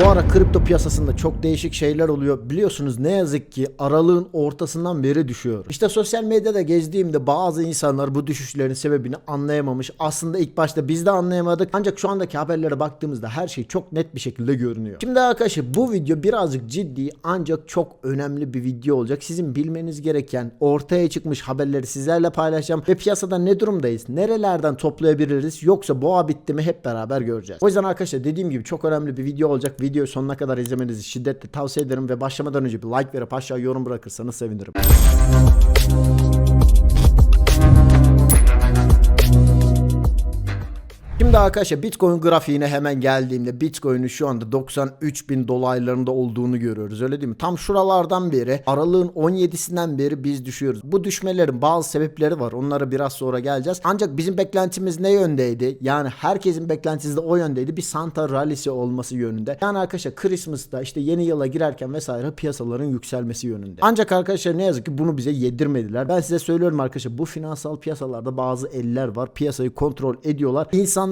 Bu ara kripto piyasasında çok değişik şeyler oluyor. Biliyorsunuz ne yazık ki aralığın ortasından beri düşüyor. İşte sosyal medyada gezdiğimde bazı insanlar bu düşüşlerin sebebini anlayamamış. Aslında ilk başta biz de anlayamadık. Ancak şu andaki haberlere baktığımızda her şey çok net bir şekilde görünüyor. Şimdi arkadaşlar bu video birazcık ciddi ancak çok önemli bir video olacak. Sizin bilmeniz gereken ortaya çıkmış haberleri sizlerle paylaşacağım ve piyasada ne durumdayız? Nerelerden toplayabiliriz? Yoksa boğa bitti mi hep beraber göreceğiz. O yüzden arkadaşlar dediğim gibi çok önemli bir video olacak. Videoyu sonuna kadar izlemenizi şiddetle tavsiye ederim ve başlamadan önce bir like verip aşağı yorum bırakırsanız sevinirim. Şimdi arkadaşlar Bitcoin grafiğine hemen geldiğimde Bitcoin'in şu anda 93 bin dolaylarında olduğunu görüyoruz öyle değil mi? Tam şuralardan beri aralığın 17'sinden beri biz düşüyoruz. Bu düşmelerin bazı sebepleri var. Onlara biraz sonra geleceğiz. Ancak bizim beklentimiz ne yöndeydi? Yani herkesin beklentisi de o yöndeydi. Bir Santa rallisi olması yönünde. Yani arkadaşlar Christmas'ta işte yeni yıla girerken vesaire piyasaların yükselmesi yönünde. Ancak arkadaşlar ne yazık ki bunu bize yedirmediler. Ben size söylüyorum arkadaşlar bu finansal piyasalarda bazı eller var. Piyasayı kontrol ediyorlar.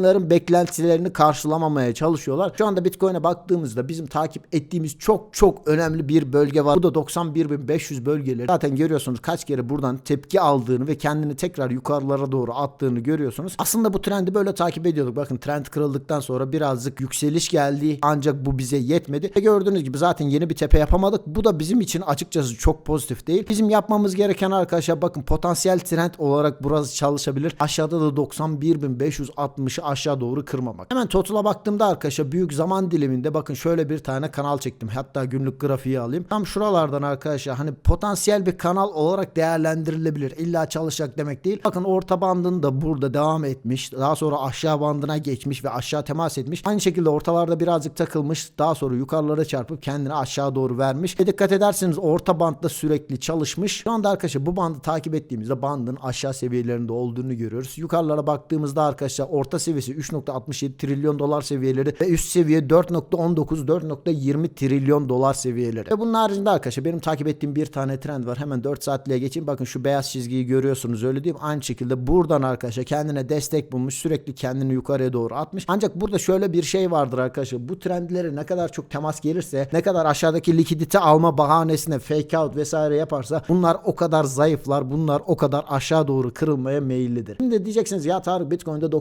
İnsanların beklentilerini karşılamamaya çalışıyorlar. Şu anda Bitcoin'e baktığımızda bizim takip ettiğimiz çok çok önemli bir bölge var. Bu da 91.500 bölgeleri. Zaten görüyorsunuz kaç kere buradan tepki aldığını ve kendini tekrar yukarılara doğru attığını görüyorsunuz. Aslında bu trendi böyle takip ediyorduk. Bakın trend kırıldıktan sonra birazcık yükseliş geldi. Ancak bu bize yetmedi. Ve gördüğünüz gibi zaten yeni bir tepe yapamadık. Bu da bizim için açıkçası çok pozitif değil. Bizim yapmamız gereken arkadaşlar bakın potansiyel trend olarak burası çalışabilir. Aşağıda da 91.560'ı aşağı doğru kırmamak. Hemen total'a baktığımda arkadaşlar büyük zaman diliminde bakın şöyle bir tane kanal çektim. Hatta günlük grafiği alayım. Tam şuralardan arkadaşlar hani potansiyel bir kanal olarak değerlendirilebilir. İlla çalışacak demek değil. Bakın orta bandında burada devam etmiş. Daha sonra aşağı bandına geçmiş ve aşağı temas etmiş. Aynı şekilde ortalarda birazcık takılmış. Daha sonra yukarılara çarpıp kendini aşağı doğru vermiş. Ve dikkat ederseniz orta bandda sürekli çalışmış. Şu anda arkadaşlar bu bandı takip ettiğimizde bandın aşağı seviyelerinde olduğunu görüyoruz. Yukarılara baktığımızda arkadaşlar orta seviyesi 3.67 trilyon dolar seviyeleri ve üst seviye 4.19 4.20 trilyon dolar seviyeleri. Ve bunun haricinde arkadaşlar benim takip ettiğim bir tane trend var. Hemen 4 saatliğe geçeyim. Bakın şu beyaz çizgiyi görüyorsunuz öyle değil mi? Aynı şekilde buradan arkadaşlar kendine destek bulmuş. Sürekli kendini yukarıya doğru atmış. Ancak burada şöyle bir şey vardır arkadaşlar. Bu trendlere ne kadar çok temas gelirse ne kadar aşağıdaki likidite alma bahanesine fake out vesaire yaparsa bunlar o kadar zayıflar. Bunlar o kadar aşağı doğru kırılmaya meyillidir. Şimdi diyeceksiniz ya Tarık Bitcoin'de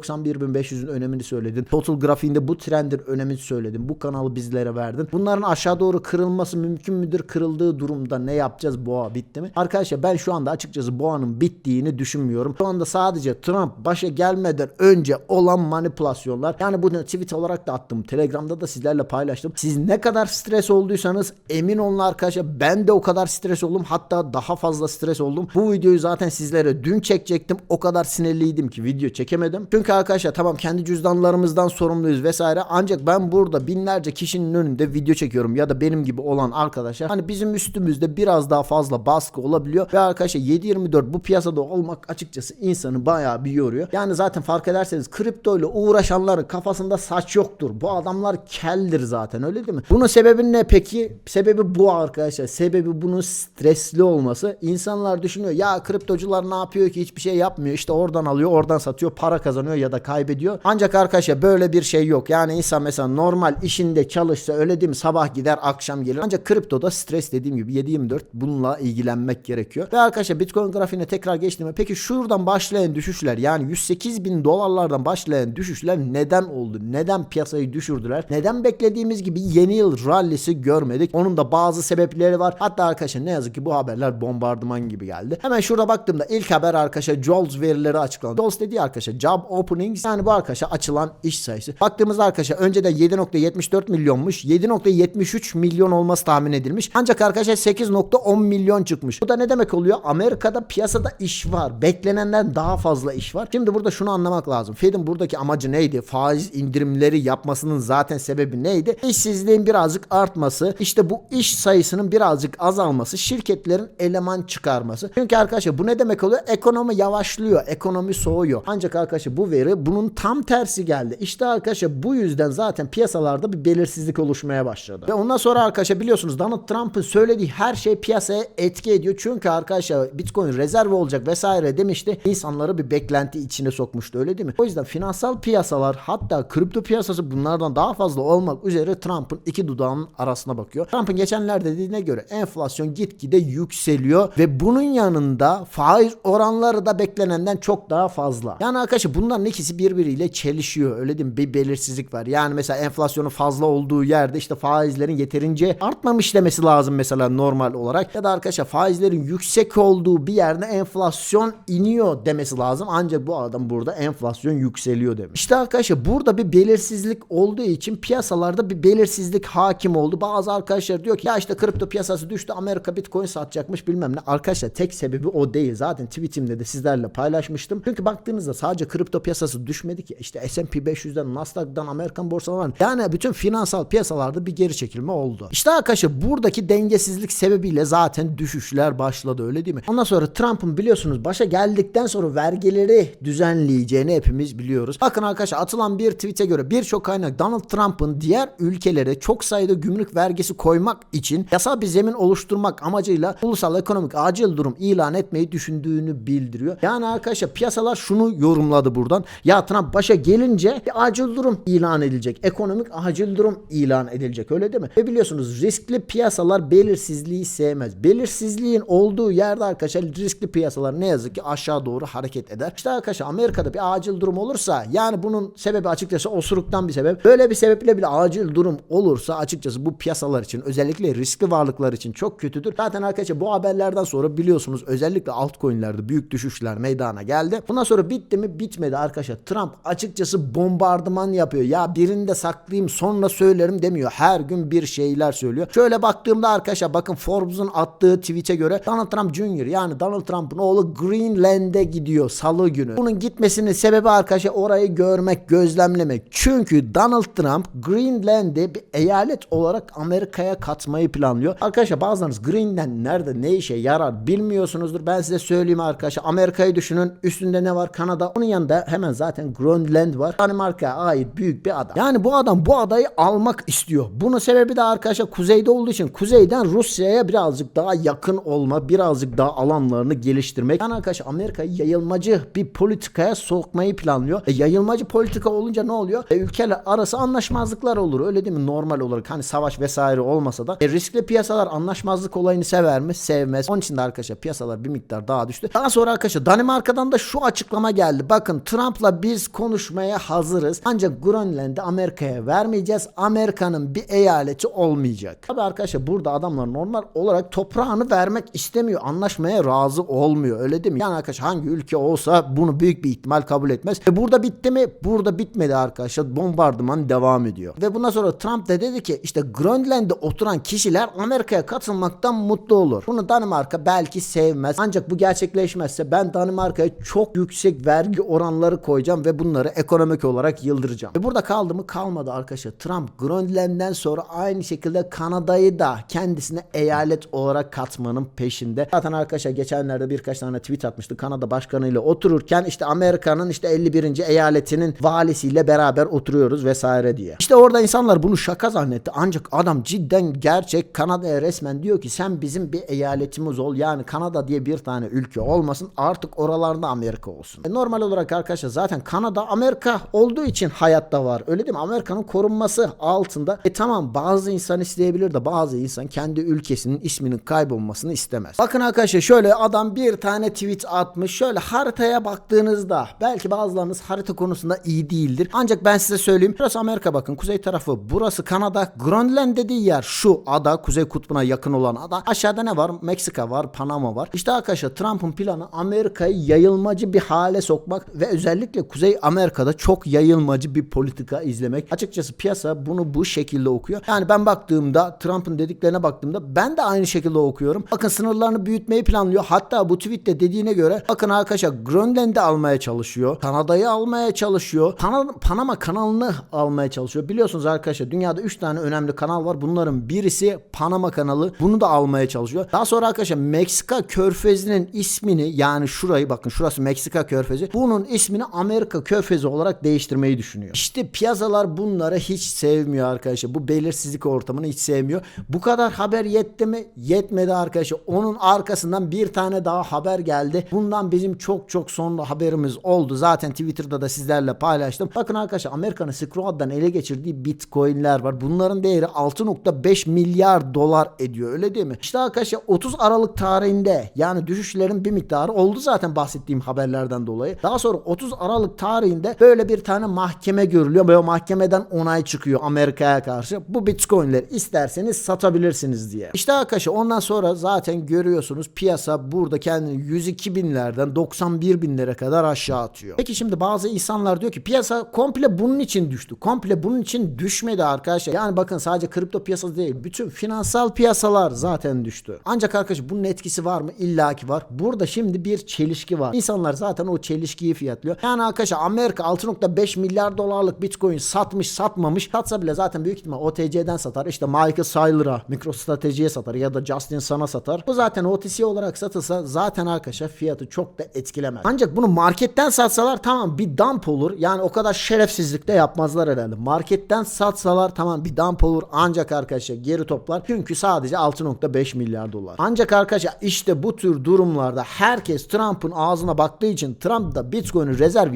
91.500'ün önemini söyledin. Total grafiğinde bu trendin önemini söyledin. Bu kanalı bizlere verdin. Bunların aşağı doğru kırılması mümkün müdür? Kırıldığı durumda ne yapacağız? Boğa bitti mi? Arkadaşlar ben şu anda açıkçası boğanın bittiğini düşünmüyorum. Şu anda sadece Trump başa gelmeden önce olan manipülasyonlar. Yani bunu tweet olarak da attım. Telegram'da da sizlerle paylaştım. Siz ne kadar stres olduysanız emin olun arkadaşlar ben de o kadar stres oldum. Hatta daha fazla stres oldum. Bu videoyu zaten sizlere dün çekecektim. O kadar sinirliydim ki video çekemedim. Çünkü arkadaşlar tamam kendi cüzdanlarımızdan sorumluyuz vesaire. Ancak ben burada binlerce kişinin önünde video çekiyorum ya da benim gibi olan arkadaşlar. Hani bizim üstümüzde biraz daha fazla baskı olabiliyor ve arkadaşlar 7-24 bu piyasada olmak açıkçası insanı bayağı bir yoruyor. Yani zaten fark ederseniz kripto ile uğraşanların kafasında saç yoktur. Bu adamlar keldir zaten öyle değil mi? Bunun sebebi ne peki? Sebebi bu arkadaşlar. Sebebi bunun stresli olması. İnsanlar düşünüyor ya kriptocular ne yapıyor ki hiçbir şey yapmıyor. İşte oradan alıyor oradan satıyor para kazanıyor ya da kaybediyor. Ancak arkadaşlar böyle bir şey yok. Yani insan mesela normal işinde çalışsa öyle değil mi? Sabah gider akşam gelir. Ancak kriptoda stres dediğim gibi 7-24 bununla ilgilenmek gerekiyor. Ve arkadaşlar Bitcoin grafiğine tekrar geçtiğimde peki şuradan başlayan düşüşler yani 108 bin dolarlardan başlayan düşüşler neden oldu? Neden piyasayı düşürdüler? Neden beklediğimiz gibi yeni yıl rallisi görmedik? Onun da bazı sebepleri var. Hatta arkadaşlar ne yazık ki bu haberler bombardıman gibi geldi. Hemen şurada baktığımda ilk haber arkadaşlar JOLTS verileri açıklandı. JOLTS dediği arkadaşlar Job Openings yani bu arkadaşlar açılan iş sayısı. Baktığımızda arkadaşlar önceden 7.74 milyonmuş. 7.73 milyon olması tahmin edilmiş. Ancak arkadaşlar 8.10 milyon çıkmış. Bu da ne demek oluyor? Amerika'da piyasada iş var. Beklenenden daha fazla iş var. Şimdi burada şunu anlamak lazım. Fed'in buradaki amacı neydi? Faiz indirimleri yapmasının zaten sebebi neydi? İşsizliğin birazcık artması. İşte bu iş sayısının birazcık azalması. Şirketlerin eleman çıkarması. Çünkü arkadaşlar bu ne demek oluyor? Ekonomi yavaşlıyor. Ekonomi soğuyor. Ancak arkadaşlar bu veri bunun tam tam tersi geldi. İşte arkadaşlar bu yüzden zaten piyasalarda bir belirsizlik oluşmaya başladı. Ve ondan sonra arkadaşlar biliyorsunuz Donald Trump'ın söylediği her şey piyasaya etki ediyor. Çünkü arkadaşlar Bitcoin rezerv olacak vesaire demişti. İnsanları bir beklenti içine sokmuştu öyle değil mi? O yüzden finansal piyasalar hatta kripto piyasası bunlardan daha fazla olmak üzere Trump'ın iki dudağının arasına bakıyor. Trump'ın geçenlerde dediğine göre enflasyon gitgide yükseliyor ve bunun yanında faiz oranları da beklenenden çok daha fazla. Yani arkadaşlar bunların ikisi birbiriyle çelişiyor öyle değil mi? Bir belirsizlik var. Yani mesela enflasyonun fazla olduğu yerde işte faizlerin yeterince artmamış demesi lazım mesela normal olarak. Ya da arkadaşlar faizlerin yüksek olduğu bir yerde enflasyon iniyor demesi lazım. Ancak bu adam burada enflasyon yükseliyor demiş. İşte arkadaşlar burada bir belirsizlik olduğu için piyasalarda bir belirsizlik hakim oldu. Bazı arkadaşlar diyor ki ya işte kripto piyasası düştü Amerika bitcoin satacakmış bilmem ne. Arkadaşlar tek sebebi o değil. Zaten tweetimde de sizlerle paylaşmıştım. Çünkü baktığınızda sadece kripto piyasası düşmedi ki. İşte S&P 500'den, Nasdaq'dan, Amerikan borsalarından yani bütün finansal piyasalarda bir geri çekilme oldu. İşte arkadaşlar buradaki dengesizlik sebebiyle zaten düşüşler başladı öyle değil mi? Ondan sonra Trump'ın biliyorsunuz başa geldikten sonra vergileri düzenleyeceğini hepimiz biliyoruz. Bakın arkadaşlar atılan bir tweet'e göre birçok kaynak Donald Trump'ın diğer ülkelere çok sayıda gümrük vergisi koymak için yasal bir zemin oluşturmak amacıyla ulusal ekonomik acil durum ilan etmeyi düşündüğünü bildiriyor. Yani arkadaşlar piyasalar şunu yorumladı buradan. Ya Trump başa gelince bir acil durum ilan edilecek. Ekonomik acil durum ilan edilecek öyle değil mi? Ve biliyorsunuz riskli piyasalar belirsizliği sevmez. Belirsizliğin olduğu yerde arkadaşlar riskli piyasalar ne yazık ki aşağı doğru hareket eder. İşte arkadaşlar Amerika'da bir acil durum olursa yani bunun sebebi açıkçası osuruktan bir sebep. Böyle bir sebeple bile acil durum olursa açıkçası bu piyasalar için özellikle riskli varlıklar için çok kötüdür. Zaten arkadaşlar bu haberlerden sonra biliyorsunuz özellikle altcoin'lerde büyük düşüşler meydana geldi. Bundan sonra bitti mi bitmedi arkadaşlar. Trump açıkçası bombardıman yapıyor. Ya birinde saklayayım sonra söylerim demiyor. Her gün bir şeyler söylüyor. Şöyle baktığımda arkadaşlar bakın Forbes'un attığı tweet'e göre Donald Trump Jr. yani Donald Trump'ın oğlu Greenland'e gidiyor salı günü. Bunun gitmesinin sebebi arkadaşlar orayı görmek, gözlemlemek. Çünkü Donald Trump Greenland'i bir eyalet olarak Amerika'ya katmayı planlıyor. Arkadaşlar bazılarınız Greenland nerede ne işe yarar bilmiyorsunuzdur. Ben size söyleyeyim arkadaşlar. Amerika'yı düşünün. Üstünde ne var? Kanada. Onun yanında hemen zaten Greenland var. Danimarka'ya ait büyük bir ada. Yani bu adam bu adayı almak istiyor. Bunun sebebi de arkadaşlar kuzeyde olduğu için kuzeyden Rusya'ya birazcık daha yakın olma, birazcık daha alanlarını geliştirmek. Yani arkadaşlar Amerika'yı yayılmacı bir politikaya sokmayı planlıyor. E, yayılmacı politika olunca ne oluyor? E, ülkeler arası anlaşmazlıklar olur. Öyle değil mi? Normal olarak hani savaş vesaire olmasa da. E, riskli piyasalar anlaşmazlık olayını sever mi? Sevmez. Onun için de arkadaşlar piyasalar bir miktar daha düştü. Daha sonra arkadaşlar Danimarka'dan da şu açıklama geldi. Bakın Trump'la biz konuşmaya hazırız. Ancak Grönland'i Amerika'ya vermeyeceğiz. Amerika'nın bir eyaleti olmayacak. Tabi arkadaşlar burada adamlar normal olarak toprağını vermek istemiyor. Anlaşmaya razı olmuyor. Öyle değil mi? Yani arkadaşlar hangi ülke olsa bunu büyük bir ihtimal kabul etmez. E burada bitti mi? Burada bitmedi arkadaşlar. Bombardıman devam ediyor. Ve bundan sonra Trump da dedi ki işte Grönland'de oturan kişiler Amerika'ya katılmaktan mutlu olur. Bunu Danimarka belki sevmez. Ancak bu gerçekleşmezse ben Danimarka'ya çok yüksek vergi oranları koyacağım ve bunları ekonomik olarak yıldıracağım. Ve burada kaldı mı kalmadı arkadaşlar. Trump Grönland'den sonra aynı şekilde Kanada'yı da kendisine eyalet olarak katmanın peşinde. Zaten arkadaşlar geçenlerde birkaç tane tweet atmıştı. Kanada başkanıyla otururken işte Amerika'nın işte 51. eyaletinin valisiyle beraber oturuyoruz vesaire diye. İşte orada insanlar bunu şaka zannetti. Ancak adam cidden gerçek Kanada'ya resmen diyor ki sen bizim bir eyaletimiz ol. Yani Kanada diye bir tane ülke olmasın. Artık oralarda Amerika olsun. E normal olarak arkadaşlar zaten Kanada Amerika olduğu için hayatta var. Öyle değil mi? Amerika'nın korunması altında. E tamam bazı insan isteyebilir de bazı insan kendi ülkesinin isminin kaybolmasını istemez. Bakın arkadaşlar şöyle adam bir tane tweet atmış. Şöyle haritaya baktığınızda belki bazılarınız harita konusunda iyi değildir. Ancak ben size söyleyeyim. Burası Amerika bakın. Kuzey tarafı. Burası Kanada. Grönland dediği yer şu ada. Kuzey kutbuna yakın olan ada. Aşağıda ne var? Meksika var. Panama var. İşte arkadaşlar Trump'ın planı Amerika'yı yayılmacı bir hale sokmak ve özellikle Kuzey Amerika'da çok yayılmacı bir politika izlemek. Açıkçası piyasa bunu bu şekilde okuyor. Yani ben baktığımda Trump'ın dediklerine baktığımda ben de aynı şekilde okuyorum. Bakın sınırlarını büyütmeyi planlıyor. Hatta bu tweette dediğine göre bakın arkadaşlar Grönland'i almaya çalışıyor. Kanada'yı almaya çalışıyor. Pana- Panama kanalını almaya çalışıyor. Biliyorsunuz arkadaşlar dünyada 3 tane önemli kanal var. Bunların birisi Panama kanalı. Bunu da almaya çalışıyor. Daha sonra arkadaşlar Meksika körfezinin ismini yani şurayı bakın şurası Meksika körfezi. Bunun ismini Amerika körfezi körfezi olarak değiştirmeyi düşünüyor. İşte piyasalar bunları hiç sevmiyor arkadaşlar. Bu belirsizlik ortamını hiç sevmiyor. Bu kadar haber yetti mi? Yetmedi arkadaşlar. Onun arkasından bir tane daha haber geldi. Bundan bizim çok çok sonra haberimiz oldu. Zaten Twitter'da da sizlerle paylaştım. Bakın arkadaşlar Amerika'nın Silk Road'dan ele geçirdiği bitcoinler var. Bunların değeri 6.5 milyar dolar ediyor. Öyle değil mi? İşte arkadaşlar 30 Aralık tarihinde yani düşüşlerin bir miktarı oldu zaten bahsettiğim haberlerden dolayı. Daha sonra 30 Aralık tarihinde böyle bir tane mahkeme görülüyor o mahkemeden onay çıkıyor Amerika'ya karşı. Bu bitcoinleri isterseniz satabilirsiniz diye. İşte arkadaşlar ondan sonra zaten görüyorsunuz piyasa burada kendini 102 binlerden 91 binlere kadar aşağı atıyor. Peki şimdi bazı insanlar diyor ki piyasa komple bunun için düştü. Komple bunun için düşmedi arkadaşlar. Yani bakın sadece kripto piyasası değil. Bütün finansal piyasalar zaten düştü. Ancak arkadaşlar bunun etkisi var mı? İlla ki var. Burada şimdi bir çelişki var. İnsanlar zaten o çelişkiyi fiyatlıyor. Yani arkadaşlar Amerika 6.5 milyar dolarlık bitcoin satmış satmamış. Satsa bile zaten büyük ihtimal OTC'den satar. İşte Michael Saylor'a, MicroStrategy'ye satar ya da Justin Sun'a satar. Bu zaten OTC olarak satılsa zaten arkadaşlar fiyatı çok da etkilemez. Ancak bunu marketten satsalar tamam bir dump olur. Yani o kadar şerefsizlik de yapmazlar herhalde. Marketten satsalar tamam bir dump olur. Ancak arkadaşlar geri toplar. Çünkü sadece 6.5 milyar dolar. Ancak arkadaşlar işte bu tür durumlarda herkes Trump'ın ağzına baktığı için Trump da Bitcoin'i rezerv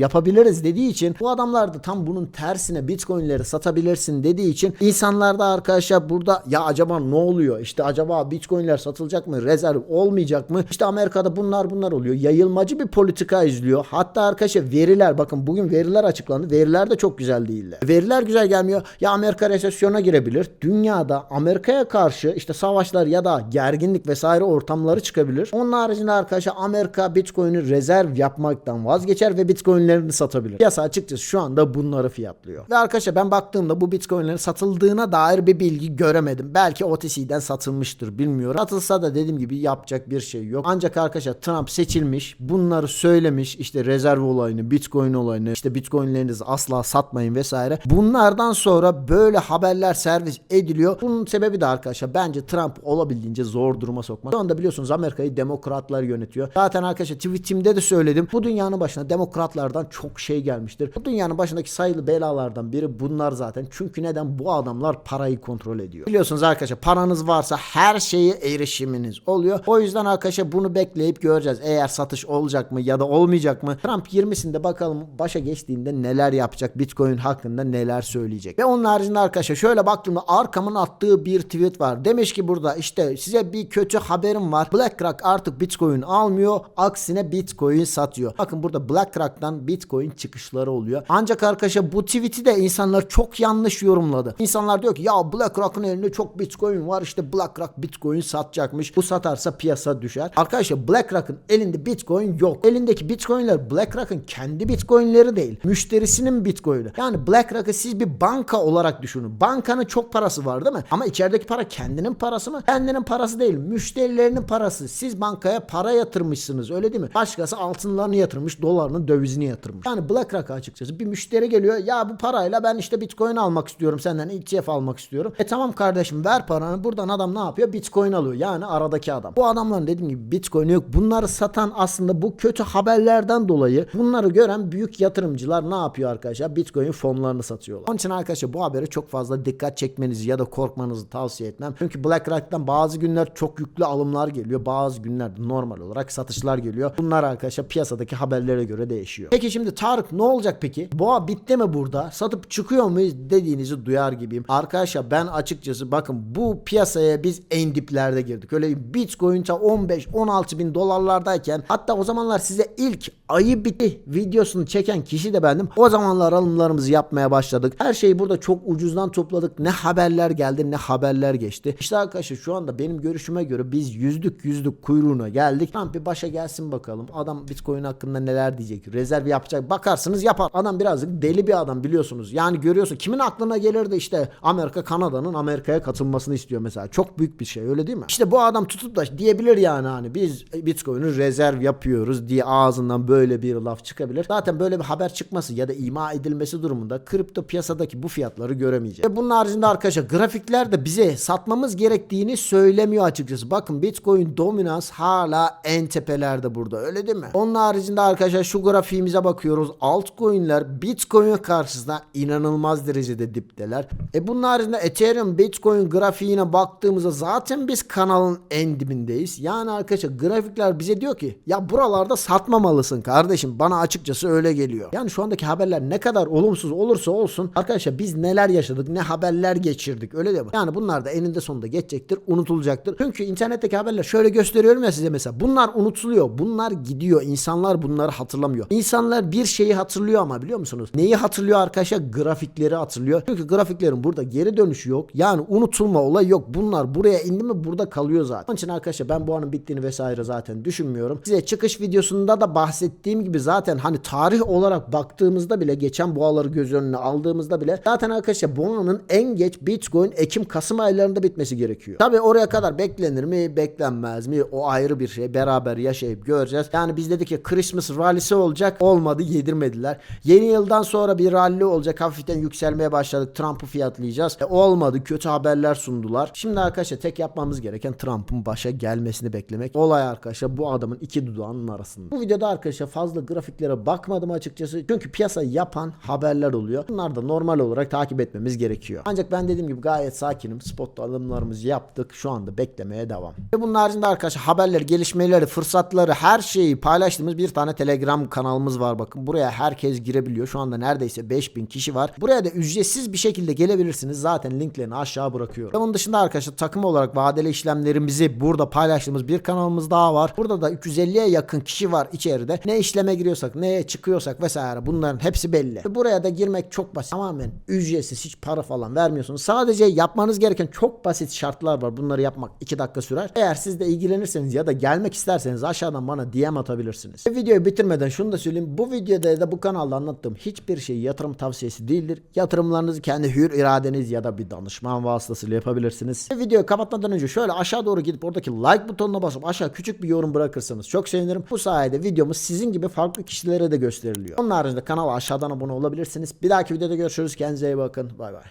yapabiliriz dediği için bu adamlar da tam bunun tersine Bitcoin'leri satabilirsin dediği için insanlar da arkadaşlar burada ya acaba ne oluyor? İşte acaba Bitcoin'ler satılacak mı? Rezerv olmayacak mı? İşte Amerika'da bunlar bunlar oluyor. Yayılmacı bir politika izliyor. Hatta arkadaşlar veriler bakın bugün veriler açıklandı. Veriler de çok güzel değiller. Veriler güzel gelmiyor. Ya Amerika resesyona girebilir. Dünyada Amerika'ya karşı işte savaşlar ya da gerginlik vesaire ortamları çıkabilir. Onun haricinde arkadaşlar Amerika Bitcoin'i rezerv yapmaktan vazgeçer ve Bitcoin'lerini satabilir. Piyasa açıkçası şu anda bunları fiyatlıyor. Ve arkadaşlar ben baktığımda bu Bitcoin'lerin satıldığına dair bir bilgi göremedim. Belki OTC'den satılmıştır bilmiyorum. Satılsa da dediğim gibi yapacak bir şey yok. Ancak arkadaşlar Trump seçilmiş. Bunları söylemiş. İşte rezerv olayını, Bitcoin olayını, işte Bitcoin'lerinizi asla satmayın vesaire. Bunlardan sonra böyle haberler servis ediliyor. Bunun sebebi de arkadaşlar bence Trump olabildiğince zor duruma sokmak. Şu anda biliyorsunuz Amerika'yı demokratlar yönetiyor. Zaten arkadaşlar tweetimde de söyledim. Bu dünyanın başına demokratlardan çok şey gelmiştir. Bu dünyanın başındaki sayılı belalardan biri bunlar zaten. Çünkü neden? Bu adamlar parayı kontrol ediyor. Biliyorsunuz arkadaşlar paranız varsa her şeye erişiminiz oluyor. O yüzden arkadaşlar bunu bekleyip göreceğiz. Eğer satış olacak mı ya da olmayacak mı? Trump 20'sinde bakalım başa geçtiğinde neler yapacak? Bitcoin hakkında neler söyleyecek? Ve onun haricinde arkadaşlar şöyle baktığımda arkamın attığı bir tweet var. Demiş ki burada işte size bir kötü haberim var. BlackRock artık Bitcoin almıyor. Aksine Bitcoin satıyor. Bakın burada BlackRock'tan Bitcoin çıkışları oluyor. Ancak arkadaşlar bu tweet'i de insanlar çok yanlış yorumladı. İnsanlar diyor ki ya BlackRock'ın elinde çok Bitcoin var. İşte BlackRock Bitcoin satacakmış. Bu satarsa piyasa düşer. Arkadaşlar BlackRock'ın elinde Bitcoin yok. Elindeki Bitcoin'ler BlackRock'ın kendi Bitcoin'leri değil. Müşterisinin Bitcoin'i. Yani BlackRock'ı siz bir banka olarak düşünün. Bankanın çok parası var değil mi? Ama içerideki para kendinin parası mı? Kendinin parası değil. Müşterilerinin parası. Siz bankaya para yatırmışsınız öyle değil mi? Başkası altınlarını yatırmış, dolarını, dövizini yatırmış. Yani BlackRock açıkçası bir müşteri geliyor. Ya bu parayla ben işte Bitcoin almak istiyorum senden ETF almak istiyorum. E tamam kardeşim ver paranı. Buradan adam ne yapıyor? Bitcoin alıyor. Yani aradaki adam. Bu adamların dediğim gibi Bitcoin yok. Bunları satan aslında bu kötü haberlerden dolayı bunları gören büyük yatırımcılar ne yapıyor arkadaşlar? Bitcoin fonlarını satıyorlar. Onun için arkadaşlar bu habere çok fazla dikkat çekmenizi ya da korkmanızı tavsiye etmem. Çünkü BlackRock'tan bazı günler çok yüklü alımlar geliyor. Bazı günlerde normal olarak satışlar geliyor. Bunlar arkadaşlar piyasadaki haberlere göre değişiyor. Peki şimdi Tarık ne olacak peki? Boğa bitti mi burada? Satıp çıkıyor muyuz dediğinizi duyar gibiyim. Arkadaşlar ben açıkçası bakın bu piyasaya biz en diplerde girdik. Öyle Bitcoin ta 15-16 bin dolarlardayken hatta o zamanlar size ilk ayı bitti videosunu çeken kişi de bendim. O zamanlar alımlarımızı yapmaya başladık. Her şeyi burada çok ucuzdan topladık. Ne haberler geldi ne haberler geçti. İşte arkadaşlar şu anda benim görüşüme göre biz yüzdük yüzdük kuyruğuna geldik. Tamam bir başa gelsin bakalım. Adam Bitcoin hakkında neler diyecek? Rezerv yapacak. Bakarsınız yapar. Adam birazcık deli bir adam biliyorsunuz. Yani görüyorsun kimin aklına gelir de işte Amerika Kanada'nın Amerika'ya katılmasını istiyor mesela. Çok büyük bir şey öyle değil mi? İşte bu adam tutup da diyebilir yani hani biz Bitcoin'i rezerv yapıyoruz diye ağzından böyle bir laf çıkabilir. Zaten böyle bir haber çıkması ya da ima edilmesi durumunda kripto piyasadaki bu fiyatları göremeyeceğiz. Ve bunun haricinde arkadaşlar grafikler de bize satmamız gerektiğini söylemiyor açıkçası. Bakın Bitcoin dominans hala en tepelerde burada öyle değil mi? Onun haricinde arkadaşlar şu grafiğimize bakıyoruz. Görüyorsunuz altcoin'ler Bitcoin karşısında inanılmaz derecede dipteler. E bunun haricinde Ethereum Bitcoin grafiğine baktığımızda zaten biz kanalın en dibindeyiz. Yani arkadaşlar grafikler bize diyor ki ya buralarda satmamalısın kardeşim. Bana açıkçası öyle geliyor. Yani şu andaki haberler ne kadar olumsuz olursa olsun arkadaşlar biz neler yaşadık ne haberler geçirdik öyle değil mi? Yani bunlar da eninde sonunda geçecektir unutulacaktır. Çünkü internetteki haberler şöyle gösteriyorum ya size mesela bunlar unutuluyor bunlar gidiyor insanlar bunları hatırlamıyor. İnsanlar bir şeyi hatırlıyor ama biliyor musunuz? Neyi hatırlıyor arkadaşlar? Grafikleri hatırlıyor. Çünkü grafiklerin burada geri dönüşü yok. Yani unutulma olayı yok. Bunlar buraya indi mi burada kalıyor zaten. Onun için arkadaşlar ben bu anın bittiğini vesaire zaten düşünmüyorum. Size çıkış videosunda da bahsettiğim gibi zaten hani tarih olarak baktığımızda bile geçen boğaları göz önüne aldığımızda bile zaten arkadaşlar boğanın en geç Bitcoin Ekim Kasım aylarında bitmesi gerekiyor. Tabi oraya kadar beklenir mi beklenmez mi o ayrı bir şey beraber yaşayıp göreceğiz. Yani biz dedik ki Christmas rallisi olacak olmadı yedirmediler. Yeni yıldan sonra bir rally olacak hafiften yükselmeye başladık Trump'ı fiyatlayacağız. E, olmadı kötü haberler sundular. Şimdi arkadaşlar tek yapmamız gereken Trump'ın başa gelmesini beklemek. Olay arkadaşlar bu adamın iki dudağının arasında. Bu videoda arkadaşlar fazla grafiklere bakmadım açıkçası. Çünkü piyasa yapan haberler oluyor. Bunlar da normal olarak takip etmemiz gerekiyor. Ancak ben dediğim gibi gayet sakinim. Spot'ta alımlarımızı yaptık. Şu anda beklemeye devam. Ve bunun haricinde arkadaşlar haberleri, gelişmeleri, fırsatları her şeyi paylaştığımız bir tane Telegram kanalımız var bakın. Buraya herkes girebiliyor. Şu anda neredeyse 5000 kişi var. Buraya da ücretsiz bir şekilde gelebilirsiniz. Zaten linklerini aşağı bırakıyorum. Onun dışında arkadaşlar takım olarak vadeli işlemlerimizi burada paylaştığımız bir kanalımız daha var. Burada da 350'ye yakın kişi var içeride. Ne işleme giriyorsak, neye çıkıyorsak vesaire bunların hepsi belli. Buraya da girmek çok basit. Tamamen ücretsiz hiç para falan vermiyorsunuz. Sadece yapmanız gereken çok basit şartlar var. Bunları yapmak 2 dakika sürer. Eğer siz de ilgilenirseniz ya da gelmek isterseniz aşağıdan bana DM atabilirsiniz. Videoyu bitirmeden şunu da söyleyeyim. Bu videoda da bu kanalda anlattığım hiçbir şey yatırım tavsiyesi değildir. Yatırımlarınızı kendi hür iradeniz ya da bir danışman vasıtasıyla yapabilirsiniz. Videoyu kapatmadan önce şöyle aşağı doğru gidip oradaki like butonuna basıp aşağı küçük bir yorum bırakırsanız çok sevinirim. Bu sayede videomuz sizin gibi farklı kişilere de gösteriliyor. Onun haricinde kanala aşağıdan abone olabilirsiniz. Bir dahaki videoda görüşürüz. Kendinize iyi bakın. Bay bay.